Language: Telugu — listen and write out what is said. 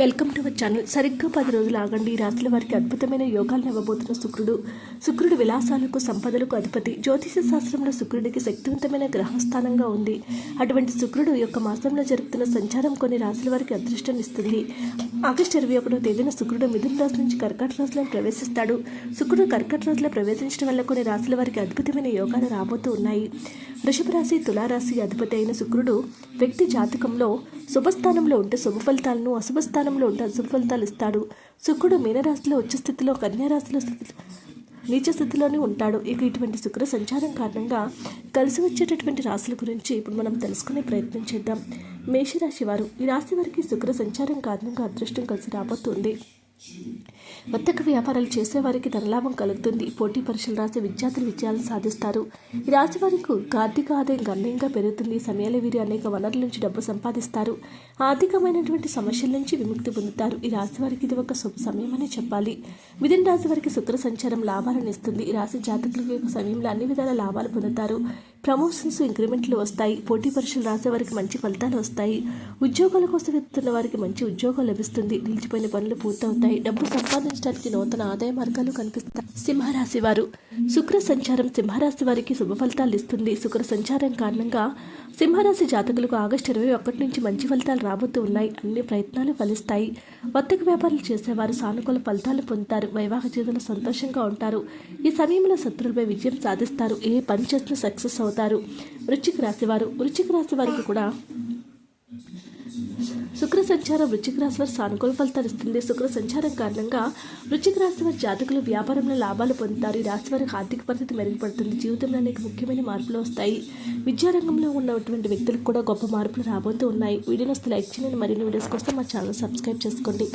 Welcome to our channel. సరిగ్గా పది రోజులు ఆగండి. ఈ రాశుల వారికి అద్భుతమైన యోగాలను ఇవ్వబోతున్న శుక్రుడు. శుక్రుడు విలాసాలకు సంపదలకు అధిపతి. జ్యోతిష శాస్త్రంలో శుక్రుడికి శక్తివంతమైన గ్రహస్థానంగా ఉంది. అటువంటి శుక్రుడు యొక్క మాసంలో జరుగుతున్న సంచారం కొన్ని రాశుల వారికి అదృష్టం ఇస్తుంది. ఆగస్టు ఇరవై ఒకటో తేదీన శుక్రుడు మిథున రాశి నుంచి కర్కట రాశిలో ప్రవేశిస్తాడు. శుక్రుడు కర్కట రాశిలో ప్రవేశించడం వల్ల కొన్ని రాశుల వారికి అద్భుతమైన యోగాలు రాబోతూ ఉన్నాయి. వృషభరాశి తులారాశి అధిపతి అయిన శుక్రుడు వ్యక్తి జాతకంలో శుభస్థానంలో ఉంటే శుభ ఫలితాలను అశుభ స్థానంలో ఉంటే అశుభ ఫలితాలు ఇస్తాడు. శుక్రుడు మీనరాశిలో ఉచ్చ స్థితిలో కన్యారాశిలో స్థితి నీచ స్థితిలోనే ఉంటాడు. ఇక ఇటువంటి శుక్ర సంచారం కారణంగా కలిసి వచ్చేటటువంటి రాశుల గురించి ఇప్పుడు మనం తెలుసుకునే ప్రయత్నం చేద్దాం. మేషరాశి వారు ఈ రాశి వారికి శుక్ర సంచారం కారణంగా అదృష్టం కలిసి రాబోతుంది. వర్తక వ్యాపారాలు చేసేవారికి ధనలాభం కలుగుతుంది. పోటీ పరీక్షలు రాసే విద్యార్థులు విజయాలను సాధిస్తారు. ఈ రాశి వారికి ఆర్థిక ఆదాయం గణనీయంగా పెరుగుతుంది. ఈ సమయాల వీరు అనేక వనరుల నుంచి డబ్బు సంపాదిస్తారు. ఆర్థికమైనటువంటి సమస్యల నుంచి విముక్తి పొందుతారు. ఈ రాశి వారికి ఇది ఒక శుభ సమయం అని చెప్పాలి. మిథున రాశి వారికి శుక్ర సంచారం లాభాలను ఇస్తుంది. ఈ రాశి జాతకులకు సమయంలో అన్ని విధాల లాభాలు పొందుతారు. ప్రమోషన్స్ ఇంక్రిమెంట్లు వస్తాయి. పోటీ పరీక్షలు రాసే వారికి మంచి ఫలితాలు వస్తాయి. ఉద్యోగాల కోసం వెతున్న వారికి మంచి ఉద్యోగం లభిస్తుంది. నిలిచిపోయిన పనులు పూర్తవుతాయి. డబ్బు సంపాదించడానికి నూతన ఆదాయ మార్గాలు కనిపిస్తాయి. సింహరాశి వారు. శుక్ర సంచారం సింహరాశి వారికి శుభ ఫలితాలు ఇస్తుంది. శుక్ర సంచారం కారణంగా సింహరాశి జాతకులకు ఆగస్టు ఇరవై ఒకటి నుంచి మంచి ఫలితాలు రాబోతూ ఉన్నాయి. అన్ని ప్రయత్నాలు ఫలిస్తాయి. వర్తక వ్యాపారాలు చేసేవారు సానుకూల ఫలితాలు పొందుతారు. వైవాహిక జీవితంలో సంతోషంగా ఉంటారు. ఈ సమయంలో శత్రువులపై విజయం సాధిస్తారు. ఏ పని చేసినా సక్సెస్ అవుతారు. వృచ్చిక రాశివారు వృచ్చిక రాశి వారికి కూడా శుక్ర సంచారం వృచ్చిక రాశి వారి సానుకూల ఫలితాలు ఇస్తుంది. శుక్ర సంచారం కారణంగా వృచ్చిక రాశి వారి జాతకులు వ్యాపారంలో లాభాలు పొందుతారు. ఈ రాశి వారికి ఆర్థిక పరిస్థితి మెరుగుపడుతుంది జీవితంలో అనేక ముఖ్యమైన మార్పులు వస్తాయి. విద్యారంగంలో ఉన్నటువంటి వ్యక్తులకు కూడా గొప్ప మార్పులు రాబోతూ ఉన్నాయి. వీడియోని వస్తే లైక్ చేయండి. మరిన్ని వీడియోస్ కోసం మా ఛానల్ సబ్స్క్రైబ్ చేసుకోండి.